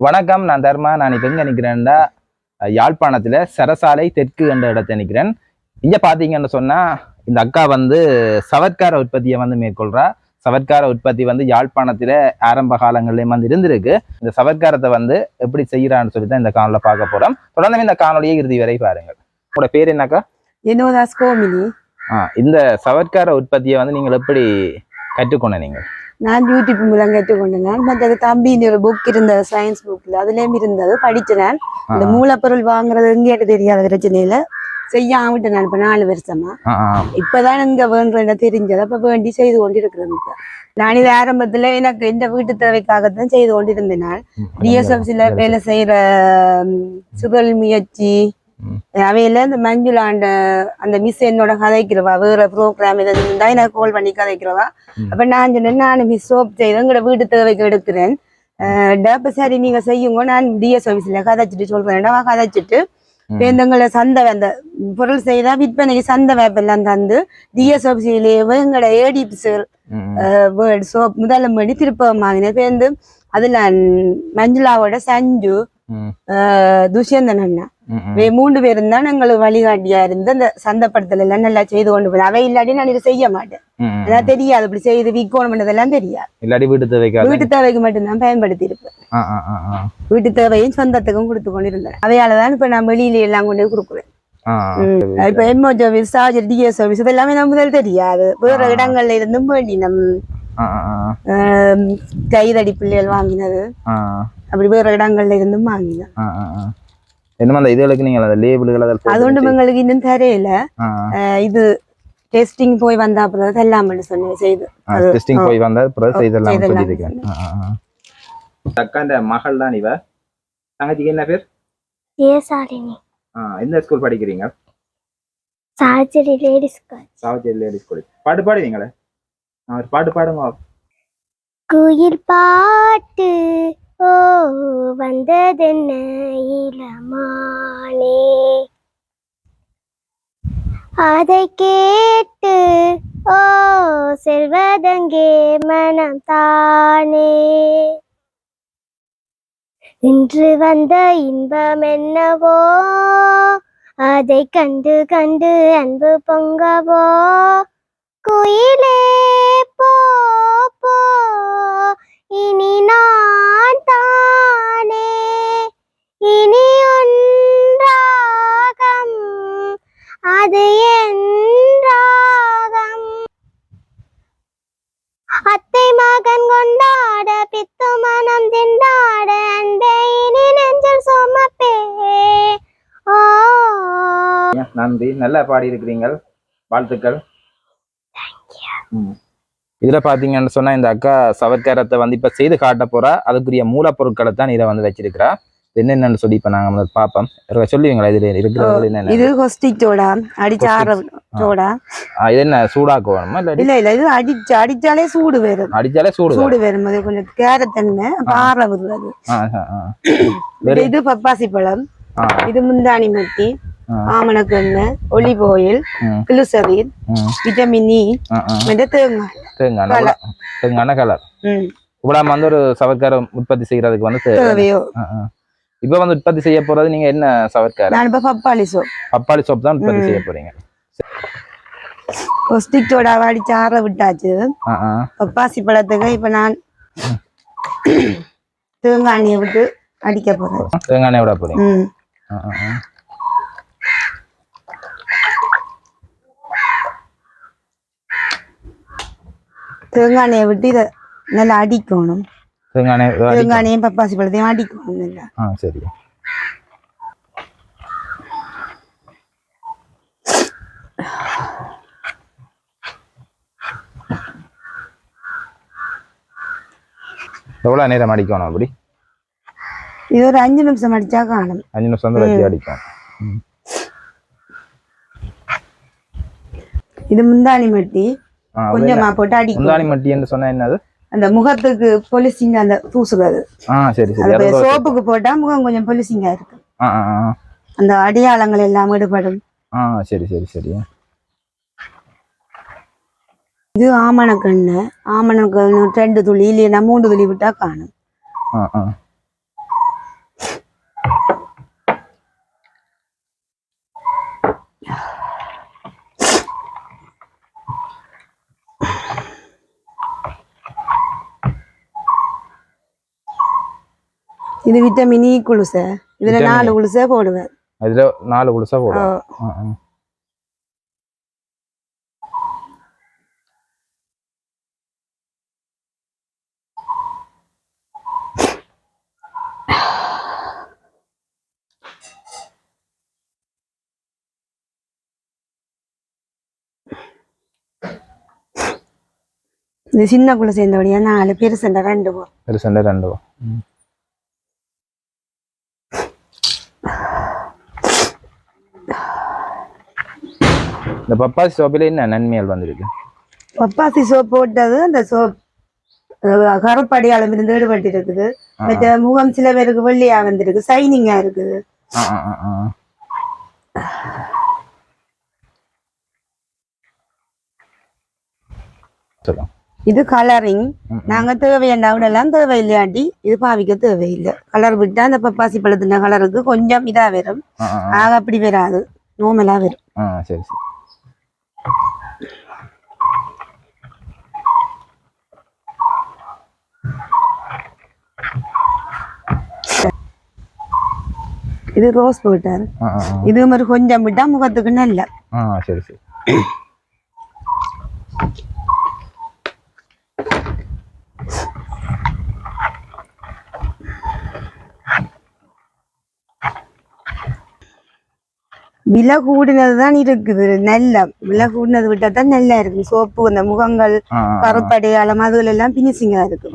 வணக்கம் நான் தர்மா. நான் இப்போ எங்கே நிற்கிறேன்டா யாழ்ப்பாணத்தில் சரசாலை தெற்கு என்ற இடத்த நிற்கிறேன் இங்கே பார்த்தீங்கன்னு சொன்னால் இந்த அக்கா வந்து சவத்கார உற்பத்தியை வந்து மேற்கொள்கிறா சவத்கார உற்பத்தி வந்து யாழ்ப்பாணத்தில் ஆரம்ப காலங்கள்லேயும் வந்து இருந்திருக்கு. இந்த சவத்காரத்தை வந்து எப்படி செய்கிறான்னு சொல்லி தான் இந்த காணொலியில் பார்க்க போகிறோம் தொடர்ந்து இந்த காணொலியை இறுதி வரை பாருங்கள். உங்களோட பேர் என்னக்கா? வினோதாஸ் கோமினி ஆ இந்த சவத்கார உற்பத்தியை வந்து நீங்கள் எப்படி கற்றுக்கொண்ட நீங்கள் நான் யூடியூப் மூலம் கற்றுக்கொண்டேன் மற்றது தம்பின்னு ஒரு புக் இருந்தது சயின்ஸ் புக்ல அதுலயும் இருந்தது படிச்சேன் இந்த மூலப்பொருள் வாங்குறது எங்கேட்டு தெரியாத பிரச்சனையில செய்யாம விட்டேன் நான் இப்ப நாலு வருஷமா. இப்பதான் இங்க வேணுன்ற தெரிஞ்சது? அப்ப வேண்டி செய்து கொண்டிருக்கிறேன் இப்ப நான் இது ஆரம்பத்துல எனக்கு இந்த வீட்டு தேவைக்காகத்தான் செய்து கொண்டிருந்தேன் நான். டிஎஸ்எஃப்சில வேலை செய்யற ம், சுழல் முயற்சி. அவையில இந்த மஞ்சுளாண்ட அந்த மிஸ் என்னோட கதைக்கிறவா வேற ப்ரோக்ராம் எதாவது இருந்தா எனக்கு கால் பண்ணி கதைக்கிறவா. அப்ப நான் சொன்னேன் நான் மிஸ் சோப் செய்து எங்களோட வீட்டு தேவைக்கு எடுக்கிறேன். அப்ப சரி நீங்க செய்யுங்க. நான் டிஎஸ் ஆஃபீஸ்ல கதைச்சிட்டு சொல்றேன். அவ கதைச்சிட்டு. எங்களை சந்தை அந்த பொருள் செய்தா விற்பனைக்கு சந்தை வேப்பெல்லாம் தந்து டிஎஸ் ஆஃபீஸ்லயே எங்களோட ம். வேர்ட் சோப் முதல்ல மணி திருப்பம் வாங்கினேன். பேருந்து அதுல மஞ்சுளாவோட சஞ்சு துஷ்யந்தன் அண்ணா. மூன்று பேரும் தான் எங்களுக்கு வழிகாட்டியா இருந்து அந்த சந்தைப்படுத்தல் எல்லாம் நல்லா செய்து கொண்டு போனேன் அவை இல்லாட்டி நான் இதை செய்ய மாட்டேன். அதான் தெரியாது. இப்படி செய்து விற்கணும் பண்ணதெல்லாம் தெரியாது. இல்லாட்டி வீட்டு தேவைக்காக? வீட்டு தேவைக்கு மட்டும்தான் பயன்படுத்தி இருப்பேன் வீட்டு தேவையும் சொந்தத்துக்கும் கொடுத்து கொண்டு இருந்தேன் அவையால தான் இப்ப நான் வெளியில எல்லாம் கொண்டு போய் கொடுக்குறேன். இப்ப MO service charger TS service இதெல்லாமே நம்ம முதல் தெரியாது. வேற. இடங்கள்ல இருந்தும் வேண்டி நம் கைதடி பிள்ளைகள் வாங்கினது. அப்படி வேற இடங்கள்ல இருந்தும் வாங்கினேன் ஆ ஆ ஆ என்னமா அந்த இதுகளுக்கு நீங்கள் அந்த லேபிள்கள் அதில் அது ஒன்றும் எங்களுக்கு இன்னும் தெரியல இது டெஸ்டிங் போய் வந்த அப்புறம் எல்லாமே சொன்னேன் செய்து டெஸ்டிங். போய் வந்தால் பிறகு செய்தெல்லாம் சொல்லியிருக்கேன் ஆ அக்காண்ட மகள் தான் இவ தங்கச்சிக்கு என்ன பேர் ஏசாலினி ஆ எந்த ஸ்கூல் படிக்கிறீங்க சார்ஜரி லேடிஸ் சாவச்சேரி லேடி ஸ்கூல் பாட்டு பாடுவீங்களே ஒரு பாட்டு பாடுங்க குயில் பாட்டு ஓ வந்ததென்ன இளமானே? அதை கேட்டு ஓ செல்வதங்கே மனம் தானே இன்று வந்த இன்பம் என்னவோ அதை கண்டு கண்டு அன்பு பொங்கவோ? குயிலே போ போ இனி நான் தானே? இனி ஒன்றாகம் அது என் ராகம். அத்தை மகன் கொண்டாட பித்து மனம் திண்டாட அன்பை இனி நெஞ்சில் சுமப்பே. நன்றி. நல்லா பாடி இருக்கிறீங்க வாழ்த்துக்கள் ம். இதுல பாத்தீங்கன்னு சொன்னா இந்த அக்கா சவர்க்காரத்தை வந்து இப்ப செய்து காட்ட போறா. அதுக்குரிய மூலப்பொருட்களை தான் இதை வந்து வச்சிருக்கிறா. என்னென்னு சொல்லி இப்ப நாங்க முதல்ல பார்ப்போம் சொல்லுவீங்களா இதுல இருக்கிறது என்னென்ன? இது ஹொஸ்டிக் சோடா அடிச்சார சோடா. இது என்ன சூடாக்க வேணுமா இல்ல இல்ல இது அடிச்சு அடிச்சாலே சூடு வரும். அடிச்சாலே சூடு சூடு வரும். அது கொஞ்சம் கேரத்தன்மை பாற விடுறது ஆ, ஆ, ஆ. வேறு- இது பப்பாசி பழம். இது முந்தாணி மட்டி. ஆ. ஆமணக்கெண்ணெய் olive oil glycerin vitamin E தேங்காய். தேங்காய். தேங்காய் கலர். இவ்வளவு வந்து ஒரு சவர்க்காரம் உற்பத்தி செய்யறதுக்கு வந்து தேவை. தேவையோ. இப்ப வந்து உற்பத்தி செய்ய போறது நீங்க என்ன சவர்க்காரம்? நான் இப்ப பப்பாளி சோப். பப்பாளி சோப் தான் உற்பத்தி. செய்ய போறீங்க. ஹொஸ்டிக் சோடா அடிச்சு ஆற விட்டாச்சு. பப்பாசி பழத்துக்கு இப்ப நான் தேங்காய் விட்டு அடிக்க போறேன். தேங்காய் விட போறீங்க ம் ஆ, ஆ, ஆ. தேங்காய் விட்டு இதை நல்லா அடிக்கணும். தேங்காய் எண்ணெய் அடி- தேங்காய் எண்ணெயும் பப்பாசி பழத்தையும் அடிக்கணும் நல்லா. ஆ சரி. எவ்வளவு நேரம் அடிக்கணும் அப்படி? இது ஒரு அஞ்சு நிமிஷம் அடிச்சா காணும். அஞ்சு நிமிஷம் வச்சு அடிக்கும் இது முந்தாணி மட்டி. கொஞ்சமா? போட்டு அடிக்கணும் முந்தானி மட்டி என்று சொன்னா என்னது? அந்த முகத்துக்கு பொலிசிங்க அந்த பூசுறது. ஆ சரி சரி. சோப்புக்கு போட்டா முகம் கொஞ்சம் பொலிசிங்கா இருக்கு. அந்த அடையாளங்கள் எல்லாம் ஈடுபடும் ஆ சரி சரி சரி. இது ஆமணக்கண்ணு. ஆமணக்கண்ணு ரெண்டு துளி இல்லைன்னா மூன்று துளி விட்டா காணும். இது விட்டமின் இ குளுசை இதுல Vitamin நாலு குளுசை போடுவேன். அதுல நாலு குளிசா ஆ. இது சின்ன குளை சேர்ந்தபடியா நாலு பெருசுண்டா ரெண்டு போ. பெருசண்டை ரெண்டு வா. இந்த பப்பாசி சோப்பில என்ன நன்மைகள் வந்திருக்கு? பப்பாசி சோப் போட்டது அந்த சோப் கருப்படியாளம் இருந்து ஈடுபட்டு இருக்குது மற்ற முகம் சில பேருக்கு வெள்ளையா வந்திருக்கு சைனிங்கா இருக்குது. இது கலரிங் நாங்க தேவையாண்டவுடெல்லாம் தேவையில்லையாட்டி இது பாவிக்க தேவையில்லை. கலர் விட்டா அந்த பப்பாசி பழத்தின கலருக்கு கொஞ்சம் இதா வரும். ஆக அப்படி வராது. நோமலா வரும். இது ரோஸ் ஆ. இது மாதிரி கொஞ்சம் விட்டா முகத்துக்கு நல்ல. சரி சரி. விலை கூடினது தான் இருக்குது. நல்ல. விலை கூடினது விட்டா தான் நல்லா இருக்கு சோப்பு அந்த முகங்கள். கருப்படையாளம் அதுல எல்லாம் பினிஷிங்கா இருக்கு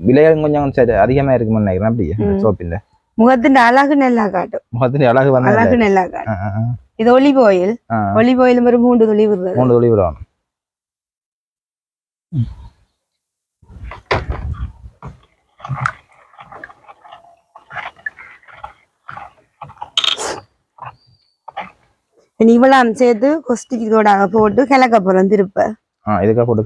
விலையும் கொஞ்சம் அதிகமா இருக்குமென்னு நினைக்கிறேன் அப்படியே ம். முகத்தின் அழகு நல்லா காட்டும் முகத்தின் அழகு வந்து அழகு நல்லா காட்டும். இது ஒலிவ் ஆயில் ஒலிவ் ஆயில் ஒரு மூன்று துளி விடுறது மூணு துளி விடணும் இவ்வளவு சேர்த்து கொஸ்டிக்கோட போட்டு கிழக்க போறோம் திருப்ப ஆ இதுக்காக போட்டு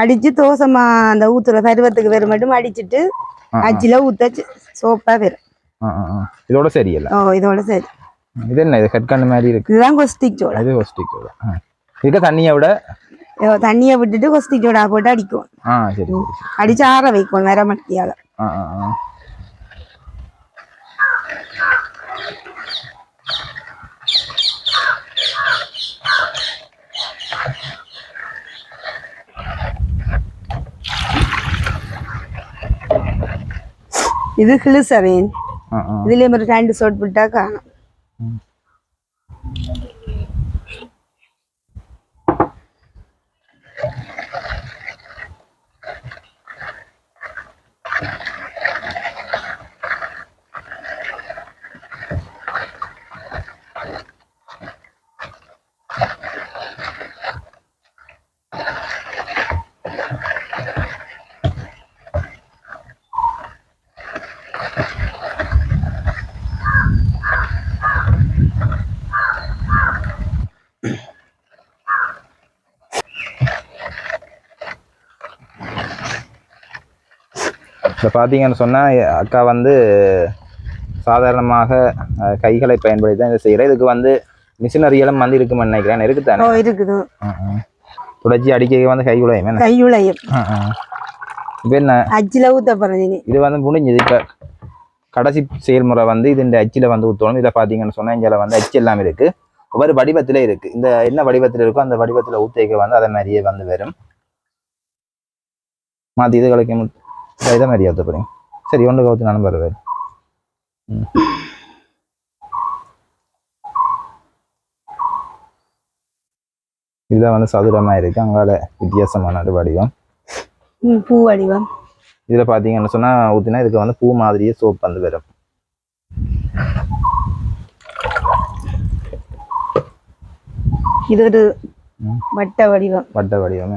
அடிச்சு தோசைமா அந்த ஊத்துற பருவத்துக்கு வெறும் மட்டும் அடிச்சிட்டு. அச்சில ஊத்த சோப்பா வரும். இதோட சரியில்லை ஓ இதோட சரி. இது என்ன இது ஹெட்கான் மாதிரி இருக்கு? இதுதான் கொஸ்டிக் சோடா. இது ஹோஸ்டிக்கோட இதுக்கு தண்ணியை விட? தண்ணியை விட்டுட்டு கொஸ்டிக் சோடா போட்டு அடிக்கும். ஆ சரி சரி சரி. அடிச்சு ஆற வைக்கும் வேற மட்டியால. ஆ ஆ. ஆ இது கிளிசரின் ஆ ஆ. இதுலயும் ஒரு ரெண்டு சோட் விட்டா இப்போ பார்த்தீங்கன்னு சொன்னால் அக்கா வந்து சாதாரணமாக கைகளை பயன்படுத்தி தான் இதை செய்கிறேன் இதுக்கு வந்து மிஷினரியெல்லாம் வந்து இருக்குமென்னு நினைக்கிறேன். இருக்குதானே இருக்குது. துடைச்சி அடிக்க வந்து கை குழையும் என்ன? கையுளையும் இப்போ என்ன? அச்சில இனி. இது வந்து முடிஞ்சது. இப்போ கடைசி செயல்முறை வந்து இது இந்த அச்சில் வந்து ஊற்றணும் இதை பார்த்தீங்கன்னு சொன்னால் இங்கே வந்து அச்சு எல்லாம் இருக்குது ஒவ்வொரு வடிவத்திலே இருக்குது இந்த என்ன வடிவத்தில் இருக்கோ அந்த வடிவத்தில் ஊற்றிக்க வந்து அதே மாதிரியே வந்து வரும். மாற்றி இது கலைக்கும் இதை மாதிரியே ஊற்ற போகிறீங்க சரி ஒன்று கவுத்து நானும் வருவேன் ம் இதுதான் வந்து சதுரமாக இருக்குது அங்கால வித்தியாசமான வடிவம் பூ வடிவம் இதில் பார்த்தீங்கன்னு சொன்னால் ஊற்றினா இதுக்கு வந்து பூ மாதிரியே சோப் வந்து வரும் இது ஒரு. வட்ட வடிவம் வட்ட வடிவம்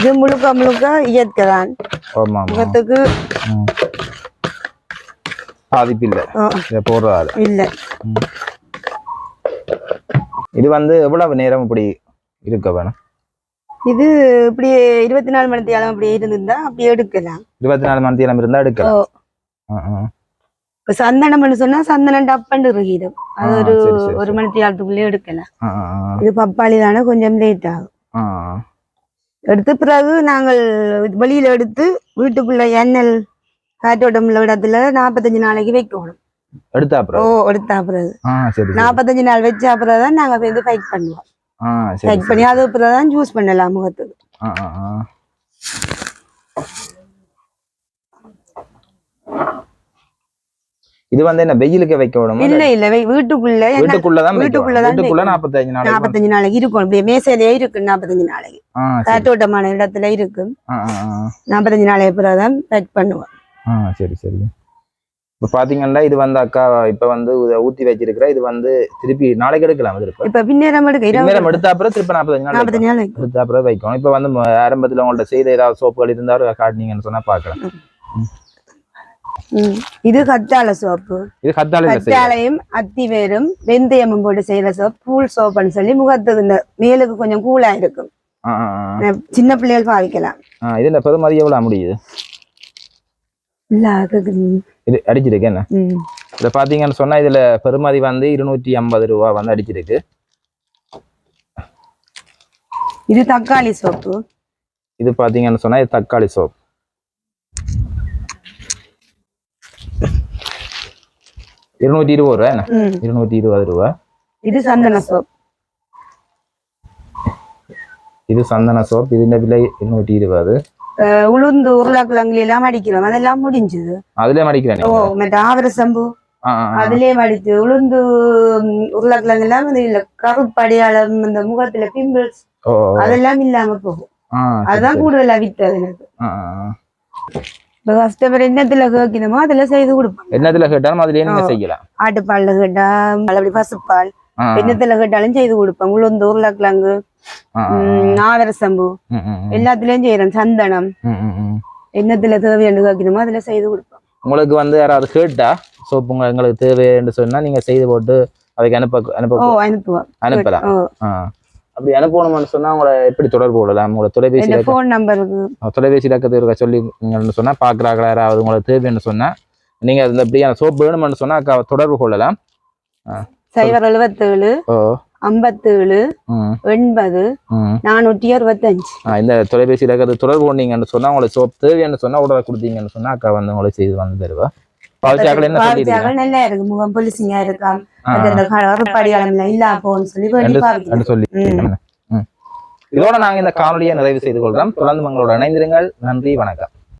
இது முழுக்க முழுக்க இயற்கை தான். முகத்துக்கு. பாதிப்பு இல்லை. போடுறதால இல்ல. இது வந்து எவ்வளவு நேரம் இப்படி இருக்க வேணும்? இது இப்படி இருபத்தி நாலு மணி நேரம் அப்படி இருந்திருந்தா அப்படி எடுக்கலாம். இருபத்தி நாலு மணி நேரம் இருந்தா எடுக்கலாம். இப்ப சந்தனம்னு சொன்னா சந்தனம் டப்பண்டு இருக்கும் அது ஒரு ஒரு. மணி நேரத்துக்குள்ளே எடுக்கலாம். இது பப்பாளி தானே கொஞ்சம் லேட் ஆகும். ஆ, எடுத்த பிறகு நாங்கள் வெளியில எடுத்து வீட்டுக்குள்ள எண்ணெய் காற்றோட்டம் உள்ள இடத்துல நாற்பத்தஞ்சு நாளைக்கு வைக்கணும். எடுத்தா ஓ எடுத்த பிறகு. நாற்பத்தஞ்சு நாள் வச்ச அப்புறம் தான் நாங்க வந்து ஃபைட் பண்ணுவோம். ஃபைட் பண்ணி அது அப்புறம் தான் ஜூஸ் பண்ணலாம் முகத்துக்கு ஆ, ஆ, ஆ. இது வந்து என்ன வெயிலுக்கு வைக்க விடணும் இல்ல இல்ல. வீட்டுக்குள்ள வீட்டுக்குள்ளதான் வீட்டுக்குள்ளதான் வீட்டுக்குள்ள வைக்கணும். நாற்பத்தஞ்சு நாளைக்கு நாற்பத்தஞ்சு நாளைக்கு இருக்கும். இப்படியே மேசையிலேயே இருக்கு நாற்பத்தஞ்சு நாளைக்கு. காற்றோட்டமான இடத்துல ஆ. நாற்பத்தஞ்சு நாளைக்கு பிறகு தான் ஃபைட் பண்ணுவோம். சரி சரி. இப்ப பாத்தீங்கன்னா இது வந்து அக்கா இப்ப வந்து ஊத்தி வச்சிருக்கிற இது வந்து திருப்பி நாளைக்கு எடுக்கலாம் இப்ப இப்ப பின்னேரம் எடுக்க இருபது எடுத்த அப்புறம் திருப்பி நாற்பத்தஞ்சு நாள். நாற்பத்தஞ்சு நாளைக்கு எடுத்த அப்புறம் வைக்கணும். இப்ப வந்து ஆரம்பத்துல உங்கள்ட்ட செய்த ஏதாவது சோப்புகள் இருந்தாலும் காட்டினீங்கன்னு சொன்னா பாக்கலாம். இது கத்தாழை சோப்பு. இது செய்யலாம் கத்தாழையும் அத்திவேரும் வெந்தயமும் போட்டு செய்யற சோப் கூல் சோப்புன்னு சொல்லி முகத்துக்கு இந்த மேலுக்கு கொஞ்சம் கூலா இருக்கும். சின்ன பிள்ளைகள் பாவிக்கலாம். இதுல பெருமதி எவ்வளவு முடியுது? இது அடிச்சிருக்கு என்ன. இத பாத்தீங்கன்னு சொன்னா இதுல பெருமதி வந்து இருநூற்றி ஐம்பது ரூபா வந்து அடிச்சிருக்கு. இது தக்காளி சோப்பு. இது பாத்தீங்கன்னு சொன்னா இது தக்காளி சோப். இருநூற்றி இருபது ரூபா என்ன? ம். இருநூற்றி இருபது ரூபா. இது சந்தன சோப். இது சந்தன சோப் இதுல விலை இருநூற்றி இருபது உளுந்து உருளைக்கிழங்குல எல்லாம் அடிக்கிறோம் அதெல்லாம் முடிஞ்சது அதுலயே மடிக்கிறேன் ஓ மற்ற ஆவர சம்பு. அதுலயே மடிச்சு உளுந்து உருளைக்கிழங்கு எல்லாம் இல்ல கருப்படையாளம் இந்த முகத்துல பிம்பிள்ஸ். அதெல்லாம் இல்லாம போகும் அதுதான். கூடுதலா வித்தது எனக்கு. இப்ப கஸ்டமர் என்னத்துல கேட்கணுமோ அதுல செய்து கொடுப்போம். என்னத்துல கேட்டாலும் நீங்க ஆ. செய்யலாம். ஆட்டுப்பால்ல கேட்டா அப்படி பசுப்பால். என்னத்துல கேட்டாலும் செய்து கொடுப்போம். உளுந்து உருளைக்கிழங்கு ஆ, ஆ, ம், ஆவர சம்பு ம், ம், ம். எல்லாத்துலயும் செய்யறோம் சந்தனம். என்னத்துல தேவையான கேட்கணுமோ அதுல செய்து கொடுப்போம். உங்களுக்கு வந்து யாராவது கேட்டா சோப்பு உங்க எங்களுக்கு தேவைன்னு சொன்னா நீங்க செய்து போட்டு அதுக்கு அனுப்ப அனுப்ப அனுப்புவோம். அனுப்பலாம். அப்படி அனுப்பணும்னு சொன்னா உங்களை எப்படி தொடர்பு கொள்ளலாம்? உங்களோட தொலைபேசி என்ன இலக்க- போன் நம்பருக்கு தொலைபேசி இலக்கத்தை இருக்க சொல்லி சொன்னா பாக்குறாங்களா? யாராவது உங்களுக்கு தேவைன்னு சொன்னா நீங்க இந்த இப்படியான சோப்பு வேணும்னு சொன்னா தொடர்பு கொள்ளலாம். சைபர் எழுபத்தேழு ஐம்பத்தேழு எண்பது நானூற்றி அறுபத்தஞ்சு இந்த தொலைபேசி இலக்கத்தை தொடர்பு கொண்டீங்கன்னு சொன்னா உங்களுக்கு சோப் தேவைன்னு சொன்னா உடனே கொடுத்தீங்கன்னு சொன்னா அக்கா வந்து உங்களுக்கு செய்து வந்து தருவா. பாவிச்சாக்கள் என்ன பாவிச்சாக்கள் நல்லா இருக்கு. முகம் பொலிசிங்கா இருக்காம். இந்த கருப்படியாளம்ல இல்ல போன்னு சொல்லி வேண்டி சொல்லி. இதோட நாங்க இந்த காணொலியை நிறைவு செய்து கொள்றோம் தொடர்ந்து உங்களோட இணைந்திருங்கள். நன்றி வணக்கம்.